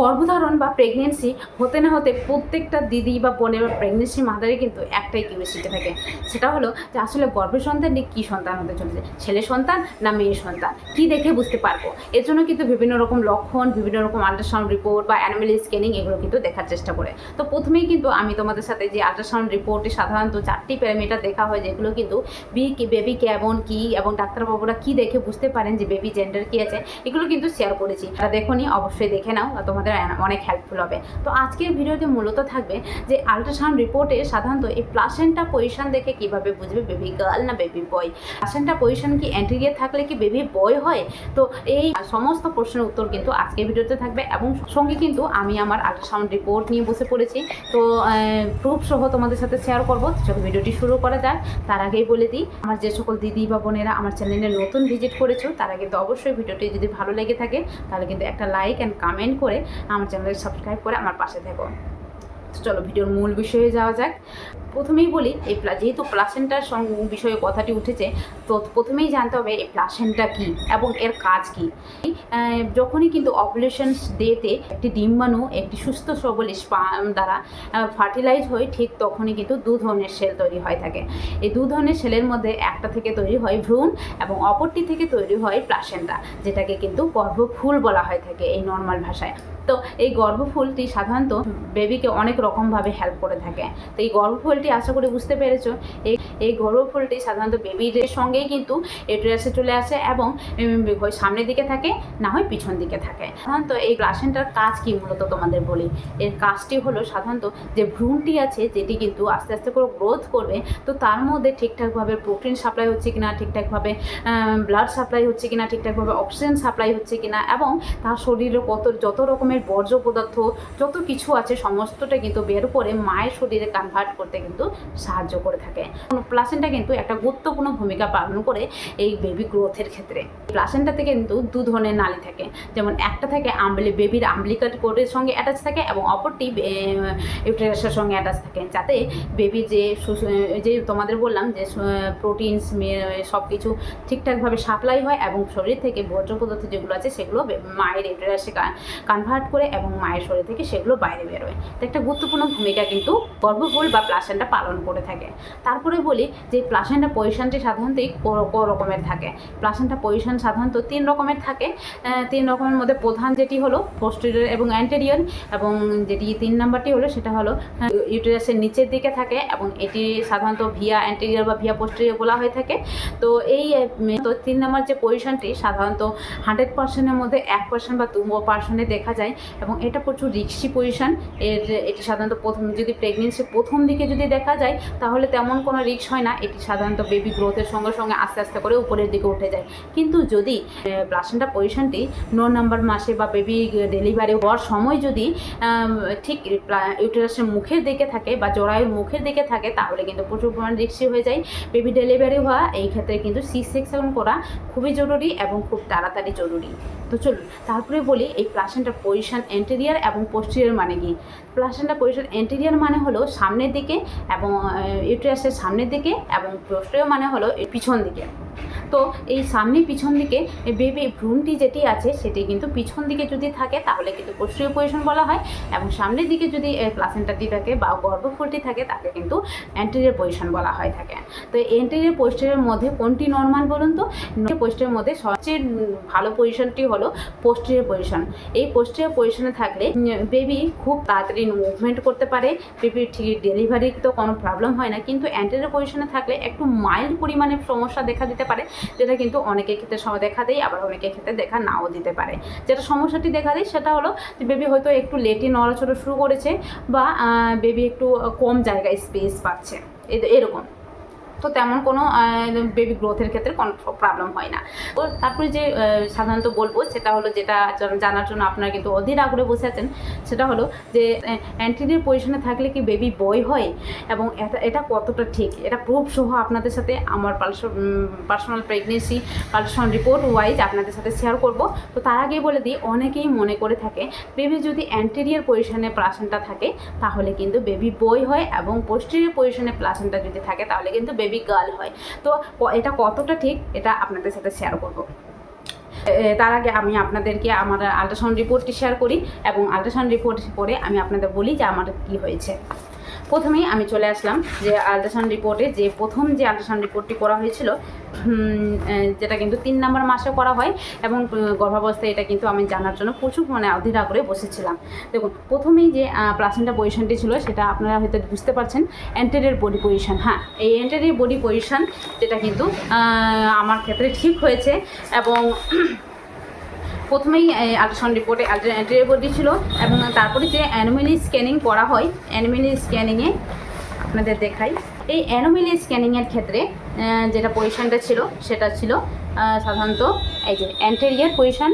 গর্ভধারণ বা প্রেগনেন্সি হতে না হতে প্রত্যেকটা দিদি বা বোনের বা প্রেগনেন্সি মাদারে কিন্তু একটাই কিউরিসিটি থাকে। সেটা হলো যে আসলে গর্ভের সন্তান নিয়ে কী সন্তান হতে চলেছে? ছেলে সন্তান না মেয়ে সন্তান? কী দেখে বুঝতে পারব? এর জন্য কিন্তু বিভিন্ন রকম লক্ষণ, বিভিন্ন রকম আল্ট্রাসাউন্ড রিপোর্ট বা অ্যানিমেল স্ক্যানিং এগুলো কিন্তু দেখার চেষ্টা করে। তো প্রথমেই কিন্তু আমি তোমাদের সাথে যে আল্ট্রাসাউন্ড রিপোর্টে সাধারণত চারটি প্যারামিটার দেখা হয়, যেগুলো কিন্তু বি কি বেবি কেমন, কী, এবং ডাক্তারবাবুরা কী দেখে বুঝতে পারেন যে বেবি জেন্ডার কী আছে, এগুলো কিন্তু শেয়ার করেছি। দেখো নি, অবশ্যই দেখে নাও। তোমাদের অনেক হেল্পফুল হবে। তো আজকের ভিডিওতে মূলত থাকবে যে আল্ট্রাসাউন্ড রিপোর্টে সাধারণত এই প্লাসেন্টা পজিশন দেখে কীভাবে বুঝবে বেবি গার্ল না বেবি বয় প্লাসেন্টা পজিশন কি অ্যান্টিরিয়ার থাকলে কি বেবি বয় হয়? তো এই সমস্ত প্রশ্নের উত্তর কিন্তু আজকের ভিডিওতে থাকবে এবং সঙ্গে কিন্তু আমি আমার আল্ট্রাসাউন্ড রিপোর্ট নিয়ে বসে পড়েছি। তো প্রুফ সহ তোমাদের সাথে শেয়ার করব। চলো ভিডিওটি শুরু করা যাক, তার আগেই বলে দিই, আমার যে সকল দিদি বা বোনেরা আমার চ্যানেলে নতুন ভিজিট করেছ, তারা কিন্তু অবশ্যই ভিডিওটি যদি ভালো লেগে থাকে, তাহলে কিন্তু একটা লাইক অ্যান্ড কমেন্ট করে আমার চ্যানেলে সাবস্ক্রাইব করে আমার পাশে থেকো। তো চলো ভিডিওর মূল বিষয়ে যাওয়া যাক। প্রথমেই বলি, এই যেহেতু প্লাসেন্টার বিষয়ে কথাটি উঠেছে, তো প্রথমেই জানতে হবে এই প্লাসেন্টা কী এবং এর কাজ কী। যখনই কিন্তু অপারেশন ডেতে একটি ডিম্বাণু, একটি সুস্থ সবল স্পাম দ্বারা ফার্টিলাইজ হয়ে, ঠিক তখনই কিন্তু দু ধরনের সেল তৈরি হয় থাকে। এই দু ধরনের সেলের মধ্যে একটা থেকে তৈরি হয় ভ্রূণ এবং অপরটি থেকে তৈরি হয় প্লাসেন্টা যেটাকে কিন্তু গর্ভফুল বলা হয় থাকে এই নর্মাল ভাষায়। তো এই গর্ভফুলটি সাধারণত বেবিকে অনেক রকমভাবে হেল্প করে থাকে। তো এই গর্ভফুলটি আশা করি বুঝতে পেরেছ, এই এই গর্ভফুলটি সাধারণত বেবিদের সঙ্গেই কিন্তু এট্রিয়াসে চলে আসে এবং হয় সামনের দিকে থাকে, না হয় পিছন দিকে থাকে। সাধারণত এই প্লাসেন্টার কাজ কি মূলত তোমাদের বলি? এর কাজটি হলো সাধারণত যে ভ্রূণটি আছে, যেটি কিন্তু আস্তে আস্তে করে গ্রোথ করবে, তো তার মধ্যে ঠিকঠাকভাবে প্রোটিন সাপ্লাই হচ্ছে কিনা, ঠিকঠাকভাবে ব্লাড সাপ্লাই হচ্ছে কিনা, ঠিকঠাকভাবে অক্সিজেন সাপ্লাই হচ্ছে কিনা, এবং তার শরীরে কত, যত রকমের বর্জ্য পদার্থ, যত কিছু আছে, সমস্তটা কিন্তু বের করে মায়ের শরীরে কনভার্ট করতে কিন্তু সাহায্য করে থাকে। প্লাসেন্টা কিন্তু একটা গুরুত্বপূর্ণ ভূমিকা পালন করে এই বেবি গ্রোথের ক্ষেত্রে। প্লাসেন্টা থেকে কিন্তু দু ধরনের নালী থাকে। যেমন একটা থাকে আম্বলি বেবির আম্বলিকাট কোডের সঙ্গে অ্যাটাচ থাকে এবং অপরটি ইউটেরাসের সঙ্গে অ্যাটাচ থাকে। যাতে বেবি যে যে তোমাদের বললাম যে প্রোটিনস সব কিছু ঠিকঠাকভাবে সাপ্লাই হয় এবং শরীর থেকে বর্জ্য পদার্থ যেগুলো আছে সেগুলো মায়ের ইউটেরাসে কনভার্ট করে এবং মায়ের শরীর থেকে সেগুলো বাইরে বেরোয়। তো একটা গুরুত্বপূর্ণ ভূমিকা কিন্তু গর্ভফুল বা প্লাসেন্টা পালন করে থাকে। তারপরে বলি যে প্লাসেন্টা পজিশনটি সাধারণতই ক- রকমের থাকে। প্লাসেন্টা পজিশন সাধারণত তিন রকমের থাকে। তিন রকমের মধ্যে প্রধান যেটি হলো পোস্টেরিয়র এবং অ্যান্টেরিয়র এবং যেটি তিন নাম্বারটি হলো সেটা হলো ইউটেরাসের নিচের দিকে থাকে এবং এটি সাধারণত ভিয়া অ্যান্টেরিয়র বা ভিয়া পোস্টেরিয়র বলা হয়ে থাকে। তো এই তো তিন নাম্বার যে পজিশনটি সাধারণত হান্ড্রেড পার্সেন্টের মধ্যে এক পার্সেন্ট বা দু পার্সেন্টে দেখা যায় এবং এটা প্রচুর রিক্সি পজিশন। এর, এটি সাধারণত প্রথম যদি প্রেগনেন্সি প্রথম দিকে যদি দেখা যায়, তাহলে তেমন কোনো রিক্স হয় না। এটি সাধারণত বেবি গ্রোথের সঙ্গে সঙ্গে আস্তে আস্তে করে উপরের দিকে উঠে যায়। কিন্তু যদি প্লাসেন্টা পজিশনটি ন নাম্বার মাসে বা বেবি ডেলিভারি হওয়ার সময় যদি ঠিক ইউটেরাসের মুখের দিকে থাকে বা জরায়ুর মুখের দিকে থাকে, তাহলে কিন্তু প্রচুর পরিমাণ রিক্সি হয়ে যায়। বেবি ডেলিভারি হওয়া, এই ক্ষেত্রে কিন্তু সি সেকশন করা খুবই জরুরি এবং খুব তাড়াতাড়ি জরুরি। তো চলুন, তারপরে বলি এই প্লাসেন্টার পজিশন এন্টেরিয়ার এবং পোস্টেরিয়র মানে কি? প্লাসেন্টার পরিষদ এন্টেরিয়ার মানে হলো সামনের দিকে এবং ইউটেরাসের সামনের দিকে এবং পোস্টেরিয়র মানে হলো পিছন দিকে। তো এই সামনে পিছন দিকে বেবি ভ্রূণটি যেটি আছে, সেটি কিন্তু পিছন দিকে যদি থাকে, তাহলে কিন্তু পোস্টেরিয়র পজিশন বলা হয়। এবং সামনের দিকে যদি প্লাসেন্টাটি থাকে বা গর্ভফুলটি থাকে, তাকে কিন্তু অ্যান্টেরিয়র পজিশন বলা হয় থাকে। তো এন্টেরিয়র পোস্টেরিয়র মধ্যে কোনটি নর্মাল বলুন তো? পোস্টের মধ্যে সবচেয়ে ভালো পজিশনটি হলো পোস্টেরিয়র পজিশন এই পোস্টেরিয়র পজিশনে থাকলে বেবি খুব তাড়াতাড়ি মুভমেন্ট করতে পারে। বেবির ঠিক ডেলিভারি তো কোনো প্রবলেম হয় না। কিন্তু অ্যান্টেরিয়র পজিশনে থাকলে একটু মাইল্ড পরিমাণে সমস্যা দেখা দিতে পারে। যেটা কিন্তু অনেকের ক্ষেত্রে সময় দেখা দেয়, আবার অনেকের ক্ষেত্রে দেখা নাও দিতে পারে। যেটা সমস্যাটি দেখা দেয় সেটা হলো যে বেবি হয়তো একটু লেটে নড়াচড়া শুরু করেছে বা বেবি একটু কম জায়গায় স্পেস পাচ্ছে। এরকম। তো তেমন কোনো বেবি গ্রোথের ক্ষেত্রে কোনো প্রবলেম হয় না। তো তারপরে যে সাধারণত বলব সেটা হলো যেটা জানার জন্য আপনারা কিন্তু অধীর আগ্রহে বসে আছেন, সেটা হলো যে অ্যান্টিরিয়র পজিশনে থাকলে কি বেবি বয় হয়? এবং এটা এটা কতটা ঠিক? এটা প্রুফ সহ আপনাদের সাথে আমার personal pregnancy personal report wise আপনাদের সাথে শেয়ার করব। তো তার আগেই বলে দিই, অনেকেই মনে করে থাকে বেবি যদি অ্যান্টেরিয়র পজিশনে প্লাসেন্টা থাকে, তাহলে কিন্তু বেবি বই হয় এবং পোস্টেরিয়র পজিশনে প্লাসেন্টা যদি থাকে, তাহলে কিন্তু বেবি গার্ল হয়। তো এটা কতটা ঠিক, এটা আপনাদের সাথে শেয়ার করব। তার আগে আমি আপনাদেরকে আমার আল্ট্রাসাউন্ড রিপোর্টটি শেয়ার করি এবং আল্ট্রাসাউন্ড রিপোর্ট করে আমি আপনাদের বলি যে আমার কি হয়েছে। প্রথমেই আমি চলে আসলাম যে আল্ট্রাসাউন্ড রিপোর্টে যে প্রথম যে আল্ট্রাসাউন্ড রিপোর্টটি করা হয়েছিল যেটা কিন্তু তিন নম্বর মাসে করা হয় এবং গর্ভাবস্থায় এটা কিন্তু আমি জানার জন্য প্রচুর মানে অধীরা করে বসেছিলাম। দেখুন, প্রথমেই যে প্লাসেন্টা পজিশনটি ছিল সেটা আপনারা হয়তো বুঝতে পারছেন অ্যান্টেরিয়ার বডি পজিশন হ্যাঁ এই অ্যান্টেরিয়ার বডি পজিশন যেটা কিন্তু আমার ক্ষেত্রে ঠিক হয়েছে এবং প্রথমেই আল্ট্রাসাউন্ড রিপোর্টে অ্যান্টেরিয়ার বডি ছিল এবং তারপরে যে অ্যানোমেলি স্ক্যানিং করা হয় অ্যানোমেলি স্ক্যানিংয়ে আপনাদের দেখাই। এই অ্যানোমেলি স্ক্যানিংয়ের ক্ষেত্রে যেটা পজিশনটা ছিল, সেটা ছিল সাধারণত এই যে anterior position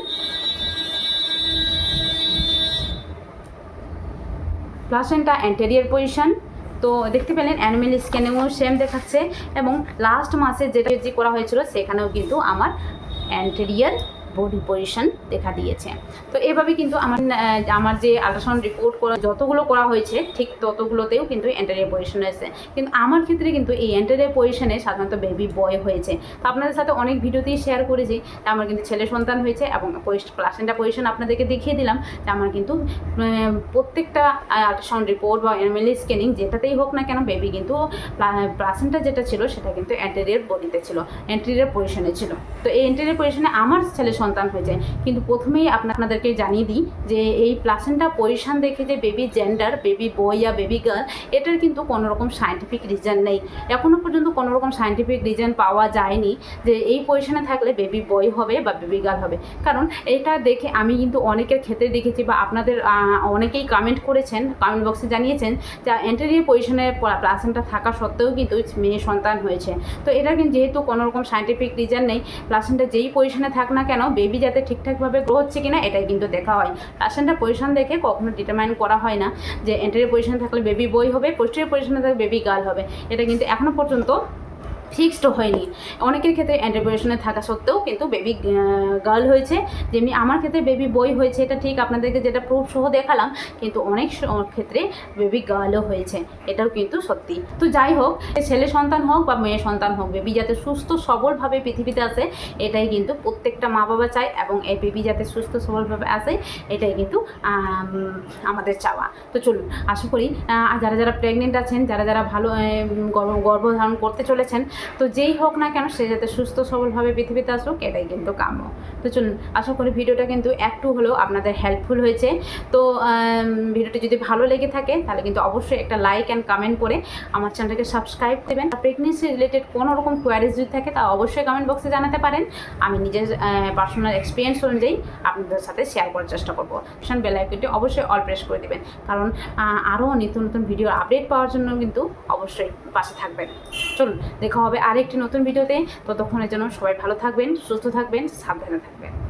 placenta anterior position তো দেখতে পেলেন অ্যানিমেল স্ক্যানিংও সেম দেখাচ্ছে এবং লাস্ট মাসে যেটা যে করা হয়েছিল, সেখানেও কিন্তু আমার অ্যান্টেরিয়ার বডি পজিশন দেখা দিয়েছে। তো এভাবে কিন্তু আমার আমার যে আল্ট্রাসাউন্ড রিপোর্ট করা, যতগুলো করা হয়েছে, ঠিক ততগুলোতেও কিন্তু অ্যান্টেরিয়ার পজিশন হয়েছে কিন্তু আমার ক্ষেত্রে কিন্তু এই অ্যান্টেরিয়ার পজিশনে সাধারণত বেবি বয় হয়েছে। তো আপনাদের সাথে অনেক ভিডিওতেই শেয়ার করেছি যে আমার কিন্তু ছেলে সন্তান হয়েছে এবং প্লাসেন্টা পজিশন আপনাদেরকে দেখিয়ে দিলাম যে আমার কিন্তু প্রত্যেকটা আল্ট্রাসাউন্ড রিপোর্ট বা এমএলএ স্ক্যানিং যেটাতেই হোক না কেন বেবি কিন্তু প্লাসেন্টা যেটা ছিল সেটা কিন্তু অ্যান্টেরিয়ার বডিতে ছিল অ্যান্টেরিয়ার পজিশনে ছিল। তো এই অ্যান্টেরিয়ার পজিশনে আমার ছেলে সন্তান হয়ে যায়। কিন্তু প্রথমেই আপনা- আপনাদেরকে জানিয়ে দিই যে এই প্লাসেন্টা পজিশন দেখে যে বেবি জেন্ডার বেবি বয় বা বেবি গার্ল এটার কিন্তু কোনো রকম সায়েন্টিফিক রিজন নেই। এখনও পর্যন্ত কোনো রকম সায়েন্টিফিক রিজন পাওয়া যায়নি যে এই পজিশনে থাকলে বেবি বয় হবে বা বেবি গার্ল হবে। কারণ এটা দেখে আমি কিন্তু অনেকের ক্ষেত্রে দেখেছি বা আপনাদের অনেকেই কমেন্ট করেছেন কমেন্ট বক্সে জানিয়েছেন যে অ্যান্টেরিয়ার পজিশনে প্লাসেন্টা থাকা সত্ত্বেও কিন্তু মেয়ে সন্তান হয়েছে। তো এটা কিন্তু যেহেতু কোনো রকম সায়েন্টিফিক রিজন নেই প্লাসেন্টা যেই পজিশনে থাক না কেন বেবি যাতে ঠিকঠাকভাবে গ্রো হচ্ছে কিনা এটাই কিন্তু দেখা হয়। প্লাসেন্টার পজিশন দেখে কখনো ডিটারমাইন করা হয় না যে এন্টারের পজিশন থাকলে বেবি বই হবে পোস্টের পজিশনে থাকলে বেবি গার্ল হবে। এটা কিন্তু এখনও পর্যন্ত ফিক্সড হয়নি। অনেকের ক্ষেত্রে অ্যান্টিপোজিশনে থাকা সত্ত্বেও কিন্তু বেবি গার্ল হয়েছে। যেমনি আমার ক্ষেত্রে বেবি বই হয়েছে, এটা ঠিক আপনাদেরকে যেটা প্রুফ সহ দেখালাম, কিন্তু অনেক ক্ষেত্রে বেবি গার্লও হয়েছে। এটাও কিন্তু সত্যি। তো যাই হোক ছেলে সন্তান হোক বা মেয়ে সন্তান হোক বেবি যাতে সুস্থ, সবলভাবে পৃথিবীতে আসে এটাই কিন্তু প্রত্যেকটা মা বাবা চায় এবং এই বেবি যাতে সুস্থ, সবলভাবে আসে এটাই কিন্তু আমাদের চাওয়া। তো চলুন, আশা করি যারা যারা প্রেগনেন্ট আছেন, যারা যারা ভালো গর্ভধারণ করতে চলেছেন তো যেই হোক না কেন, সে যাতে সুস্থ, সবলভাবে পৃথিবীতে আসুক, এটাই কিন্তু কাম্য। তো চলুন, আশা করি ভিডিওটা কিন্তু একটু হলেও আপনাদের হেল্পফুল হয়েছে। তো ভিডিওটি যদি ভালো লেগে থাকে, তাহলে কিন্তু অবশ্যই একটা লাইক অ্যান্ড কমেন্ট করে আমার চ্যানেলটাকে সাবস্ক্রাইব দেবেন। প্রেগনেন্সি রিলেটেড কোনো রকম কোয়ারিজ যদি থাকে, তা অবশ্যই কমেন্ট বক্সে জানাতে পারেন। আমি নিজের পার্সোনাল এক্সপিরিয়েন্স অনুযায়ী আপনাদের সাথে শেয়ার করার চেষ্টা করব। বেল আইকনটি অবশ্যই অল প্রেস করে দেবেন। কারণ আরও নিত্য নতুন ভিডিও আপডেট পাওয়ার জন্য কিন্তু অবশ্যই পাশে থাকবেন। চলুন, দেখা হবে আরেকটি নতুন ভিডিওতে। ততক্ষণের জন্য সবাই ভালো থাকবেন সুস্থ থাকবেন সাবধানে থাকবেন।